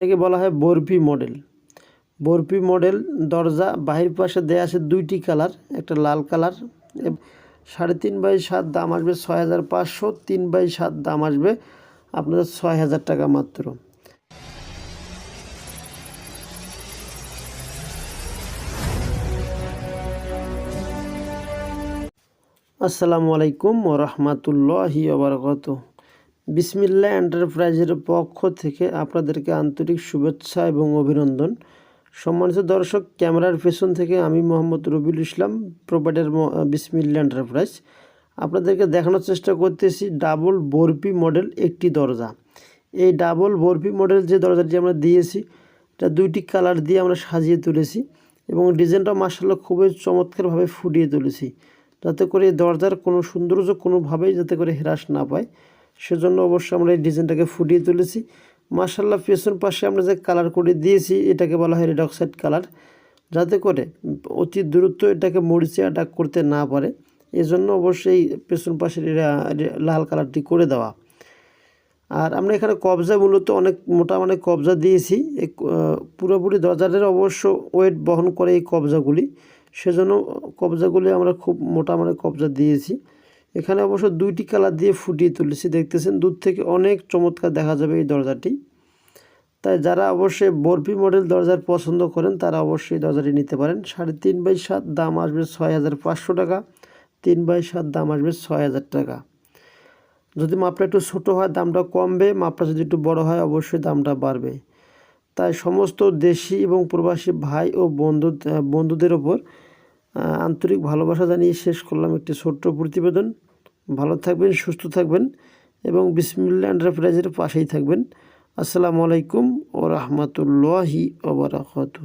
এটাকে বলা হয় বরফি মডেল। বরফি মডেল দরজা বাহির পাশে দেয়া আছে দুইটি কালার, একটা লাল কালার। সাড়ে তিন বাই সাত দাম আসবে ছয় হাজার পাঁচশো, তিন বাই সাত দাম আসবে আপনাদের ছয় হাজার টাকা মাত্র। আসসালামু আলাইকুম ও রহমতুল্লাহি ওবরকত বিসমিল্লা এন্টারপ্রাইজের পক্ষ থেকে আপনাদেরকে আন্তরিক শুভেচ্ছা এবং অভিনন্দন। সম্মানিত দর্শক, ক্যামেরার পেছন থেকে আমি মোহাম্মদ রবিউল ইসলাম প্রোভাইডার বিসমিল্লা এন্টারপ্রাইজ। আপনাদেরকে দেখানোর চেষ্টা করতেছি ডাবল বরফি মডেল একটি দরজা। এই ডাবল বরফি মডেল যে দরজাটি আমরা দিয়েছি, এটা দুইটি কালার দিয়ে আমরা সাজিয়ে তুলেছি এবং ডিজাইনটা মার্শাল্লাহ খুবই চমৎকারভাবে ফুটিয়ে তুলেছি। যাতে করে দরজার কোনো সৌন্দর্য কোনোভাবেই যাতে করে হ্রাস না পায়। সেজন্য অবশ্যই আমরা এই ডিজাইনটাকে ফুটিয়ে তুলেছি। মার্শাল্লাহ পেছন পাশে আমরা যে কালার করে দিয়েছি, এটাকে বলা হয় রেড অক্সাইড কালার যাতে করে অতি দ্রুত এটাকে মরিচে অ্যাটাক করতে না পারে। এজন্য অবশ্যই পেছন পাশের লাল কালারটি করে দেওয়া। আর আমরা এখানে কবজা মূলত অনেক মোটা মানে কবজা দিয়েছি। পুরোপুরি দরজাটার অবশ্য ওয়েট বহন করে এই কবজাগুলি। সেজন্য কবজাগুলি আমরা খুব মোটা মানে কবজা দিয়েছি। এখানে অবশ্য দুইটি কালার দিয়ে ফুটিয়ে তুলেছি, দেখতেছেন দূর থেকে অনেক চমৎকার দেখা যাবে এই দরজাটি। তাই যারা অবশ্যই বরফি মডেল দরজার পছন্দ করেন, তারা অবশ্যই দরজাটি নিতে পারেন। সাড়ে তিন বাই সাত দাম আসবে ছয় হাজার পাঁচশো টাকা, তিন বাই সাত দাম আসবে ছয় হাজার টাকা। যদি মাপটা একটু ছোটো হয়, দামটা কমবে, মাপটা যদি একটু বড় হয়, অবশ্যই দামটা বাড়বে। তাই সমস্ত দেশি এবং প্রবাসী ভাই ও বন্ধু বন্ধুদের ওপর আন্তরিক ভালোবাসা জানিয়ে শেষ করলাম একটি ছোট্ট প্রতিবেদন। ভালো থাকবেন সুস্থ থাকবেন এবং বিসমিল্লা এন্টারপ্রাইজের পাশেই থাকবেন। আসসালামু আলাইকুম ও রহমতুল্লাহি ওবরাকাতু